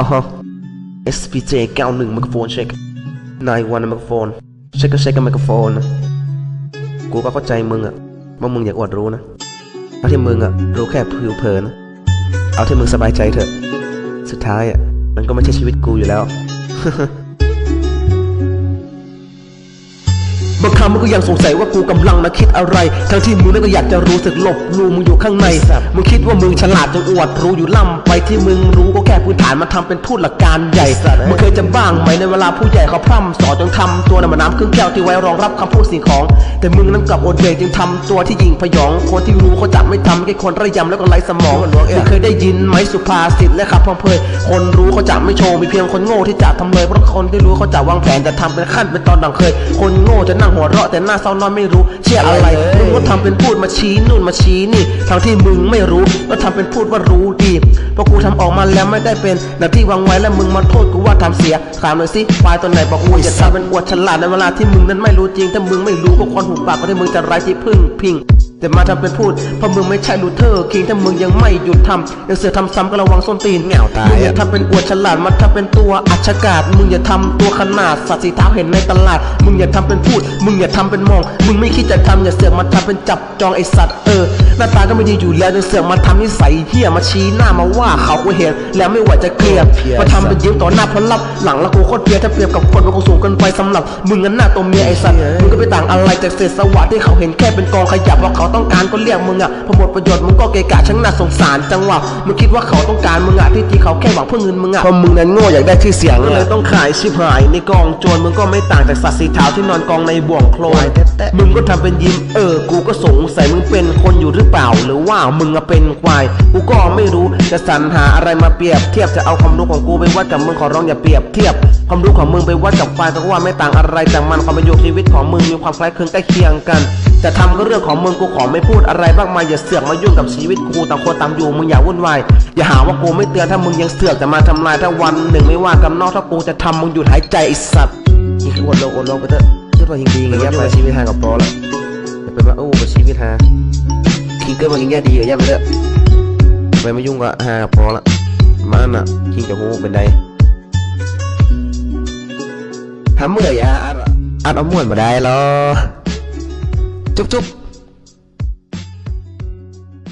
อ๋อ SPJ 91ไมโครโฟนเช็คนายวันไมโครโฟนเช็คก็เช็คกับไมโครโฟนนะกูก็เข้าใจมึงอะว่ามึงอยากอวดรู้นะเอาที่มึงอะรู้แค่ผิวเผินนะเอาที่มึงสบายใจเถอะ สุดท้ายอะมันก็ไม่ใช่ชีวิตกูอยู่แล้ว บางครั้งมึงก็ยังสงสัยว่ากูกำลังนะคิดอะไร ทั้งที่มึงนั้นก็อยากจะรู้สึกหลบลูมึงอยู่ข้างในมึงคิดว่ามึงฉลาดจนอวดรู้อยู่ล่ำไปที่มึงรู้ก็แค่พื้นฐานมาทำเป็นพูดหลักการใหญ่มึงเคยจะบ้างไหมในเวลาผู้ใหญ่เขาพร่ำสอนจนทำตัวน้ำน้ำครึ่งแก้วที่ไว้รองรับคำพูดสิ่งของ แต่มึงนั้นกลับโอดเดจึงทำตัวที่ยิงพยอง คนที่รู้เขาจับไม่ทำแค่คนระยำแล้วก็ไร้สมองมึงเคยได้ยินไหมสุภาษิตและคำพังเพยคนรู้เขาจับไม่โชว์มีเพียงคนโง่ที่จะทำเลยเพราะคนที่รู้เขาจะวางแผนจะทำเป็นขั้นเป็นตอนดังเคย คนโง่จะนั่งหัวเราะแต่หน้าเศร้านอนไม่รู้ เชื่ออะไรมึงก็ทำเป็นพูดมาชี้นู่นมาชี้นี่ทั้งที่มึงไม่รู้แล้วทำเป็นพูดว่ารู้ดีเพราะกูทำออกมาแล้วไม่ได้เป็นดังที่วางไว้แล้วมึงมาโทษกูว่าทำเสียถามหน่อยสิควายตัวไหนบอกกูจะทำเป็นอวดฉลาดในเวลาที่มึงนั้นไม่รู้จริงถ้ามึงไม่รู้ก็คนหูปากก็ที่มึงจะไร้ที่พึ่งพิง แต่มาทำเป็นพูดเพราะมึงไม่ใช่ลูเทอร์คิงถ้ามึงยังไม่หยุดทำยังเสือกทำซ้ำก็ระวังส้นตีนเหงาตายมึงอะอย่าทำเป็นอวดฉลาดมาทำเป็นตัวอัจฉกาศมึงอย่าทำตัวขนาดสัตว์สีเท้าเห็นในตลาด มึงอย่าทำเป็นพูด มึงอย่าทำเป็นมอง มึงไม่คิดจะทำอย่าเสือกมาทำเป็นจับจองไอสัตว์เออหน้าตาก็ไม่ดีอยู่แล้วยังเสือกมาทำนิสัยเหี้ยมาชี้หน้ามาว่าเขากูเห็นแล้วไม่ไหวจะเกลียดมาทำเป็นยิ้มต่อหน้าพลับหลังแล้วกูโคตรเพียถ้าเปรียบกับคนมันคงสูงเกินไปสำหรับ มึงงั้นหน้าตัวเมียไอสัตว์มึงก็ไปต่างอะไรจากเศษสวะที่เขาเห็นแค่เป็นกองขยะว่าเขาต้องการก็เรียกมึงอะพอหมดประโยชน์มึงก็เกะกะช่างน่าสงสารจังหวะมึงคิดว่าเขาต้องการมึงอะที่จริงเขาแค่หวังเพื่อเงินมึงอะเพราะมึงนั้นโง่อยากได้ชื่อเสียงก็เลยต้องขายชิบหายในกองโจรมึงก็ไม่ต่างจากสัตว์สีเทาที่นอนกองในบ่วงโคลนมึงก็ทำเป็นยิ้มเออ กูก็สงสัยมึงเป็นคนอยู่หรือเปล่า หรือว่ามึงอะเป็นควายกูก็ไม่รู้จะสรรหาอะไรมาเปรียบเทียบจะเอาความรู้ของกูไปวัดกับมึงขอร้องอย่าเปรียบเทียบความรู้ของมึงไปวัดกับควายก็ว่าไม่ต่างอะไรจากมันความเป็นอยู่ชีวิตของมึงมีความคล้ายคลึงใกล้เคียงกัน จะทำก็เรื่องของมึงกูขอไม่พูดอะไรมากมายอย่าเสือกมายุ่งกับชีวิตกูต่างคนต่างอยู่มึงอย่าวุ่นวายอย่าหาว่ากูไม่เตือนถ้ามึงยังเสือกจะมาทำลายถ้าวันหนึ่งไม่ว่ากับนอกถ้ากูจะทำมึงหยุดหายใจไอสัตว์นี่คืออดลงอดลงไปเถอะคิดว่าหิงดีอย่างเงี้ยไปชีวิตหากับพอแล้วอย่าไปว่าโอ้ไปชีวิตหาคิงเกิดมาหิงแย่ดีอย่างเงี้ยไปเถอะไปไม่ยุ่งกับหากับพอละมันอะคิงจะหูเป็นไดหาเมื่อยอะอัดอัดเอาม่วนมาได้หรอ จุ๊บจุ๊บ